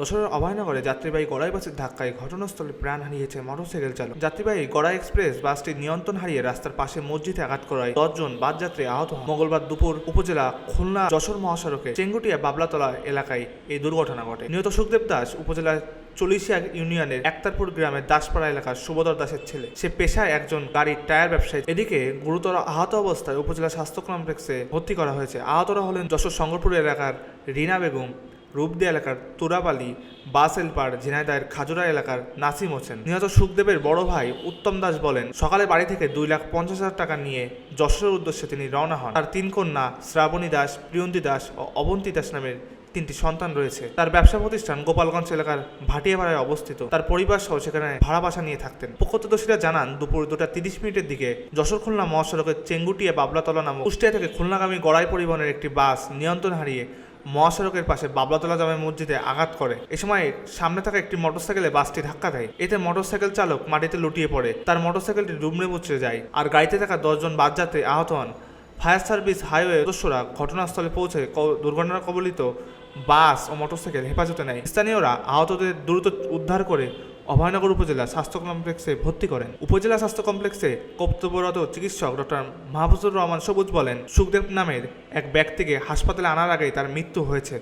যশোরের অভয়নগরে যাত্রীবাহী গড়াই বাসের ধাক্কায় ঘটনাস্থলে প্রাণ হারিয়েছে মোটরসাইকেল চালক। যাত্রীবাহী গড়াই এক্সপ্রেস বাসটি নিয়ন্ত্রণ হারিয়ে রাস্তার পাশে মসজিদে আঘাত করায় দশজন বাস যাত্রী আহত হন। মঙ্গলবার দুপুর উপজেলা খুলনা যশোর মহাসড়কে চেঙ্গুটিয়া বাবলাতলা এলাকায় এই দুর্ঘটনা ঘটে। নিহত সুখদেব দাস উপজেলার চল্লিশিয়া ইউনিয়নের একতারপুর গ্রামের দাসপাড়া এলাকার সুবদর দাসের ছেলে। সে পেশায় একজন গাড়ির টায়ার ব্যবসায়ী। এদিকে গুরুতর আহত অবস্থায় উপজেলা স্বাস্থ্য কমপ্লেক্সে ভর্তি করা হয়েছে। আহতরা হলেন যশোর সংগরপুর এলাকার রিনা বেগম রূপদি এলাকার তুরাবালি বাসেলপাড় ঝিনাইদায়ের খাজুরা এলাকার নাসিম হোসেন। নিহত সুখদেবের বড় ভাই উত্তম দাস বলেন, সকালে বাড়ি থেকে দুই লাখ পঞ্চাশ হাজার টাকা নিয়ে যশোরের উদ্দেশ্যে তিনি রওনা হন। তার তিন কন্যা শ্রাবণী দাস, প্রিয়ন্তী দাস ও অবন্তী দাস নামের তিনটি সন্তান রয়েছে। তার ব্যবসা প্রতিষ্ঠান গোপালগঞ্জ এলাকার ভাটিয়াপাড়ায় অবস্থিত। তার পরিবার সহ সেখানে ভাড়া বাসা নিয়ে থাকতেন। প্রত্যক্ষদর্শীরা জানান, দুপুর দুটা তিরিশ মিনিটের দিকে যশোর খুলনা মহাসড়কের চেঙ্গুটিয়া বাবলাতলা নামক কুষ্টিয়া থেকে খুলনাগামী গড়াই পরিবহনের একটি বাস নিয়ন্ত্রণ হারিয়ে মহাসড়কের পাশে বাবলাতলা জামে মসজিদে আঘাত করে। এ সময় সামনে থাকা একটি মোটরসাইকেলে বাসটি ধাক্কা দেয়। এতে মোটরসাইকেল চালক মাটিতে লুটিয়ে পড়ে। তার মোটরসাইকেলটি ডুবড়ে মুচড়ে যায় আর গাড়িতে থাকা দশজন বাদ যাত্রী আহত হন। ফায়ার সার্ভিস হাইওয়ে সদস্যরা ঘটনাস্থলে পৌঁছে দুর্ঘটনা কবলিত বাস ও মোটরসাইকেল হেফাজতে নেয়। স্থানীয়রা আহতদের দ্রুত উদ্ধার করে অভয়নগর উপজেলা স্বাস্থ্য কমপ্লেক্সে ভর্তি করেন। উপজেলা স্বাস্থ্য কমপ্লেক্সে কর্তব্যরত চিকিৎসক ডক্টর মাহফুজুর রহমান সবুজ বলেন, সুখদেব নামের এক ব্যক্তিকে হাসপাতালে আনার আগেই তার মৃত্যু হয়েছে।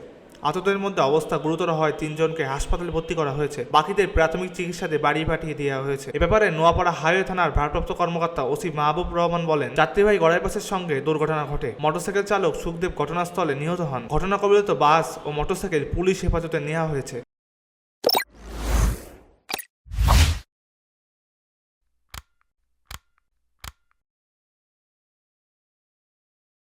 আহতদের মধ্যে অবস্থা গুরুতর হয় তিনজনকে হাসপাতালে ভর্তি করা হয়েছে। বাকিদের প্রাথমিক চিকিৎসাতে বাড়ি পাঠিয়ে দেওয়া হয়েছে। এ ব্যাপারে নোয়াপাড়া হাইওয়ে থানার ভারপ্রাপ্ত কর্মকর্তা ওসি মাহবুব রহমান বলেন, যাত্রীবাহী গড়াই বাসের সঙ্গে দুর্ঘটনা ঘটে। মোটরসাইকেল চালক সুখদেব ঘটনাস্থলে নিহত হন। ঘটনা কবলিত বাস ও মোটরসাইকেল পুলিশ হেফাজতে নেওয়া হয়েছে।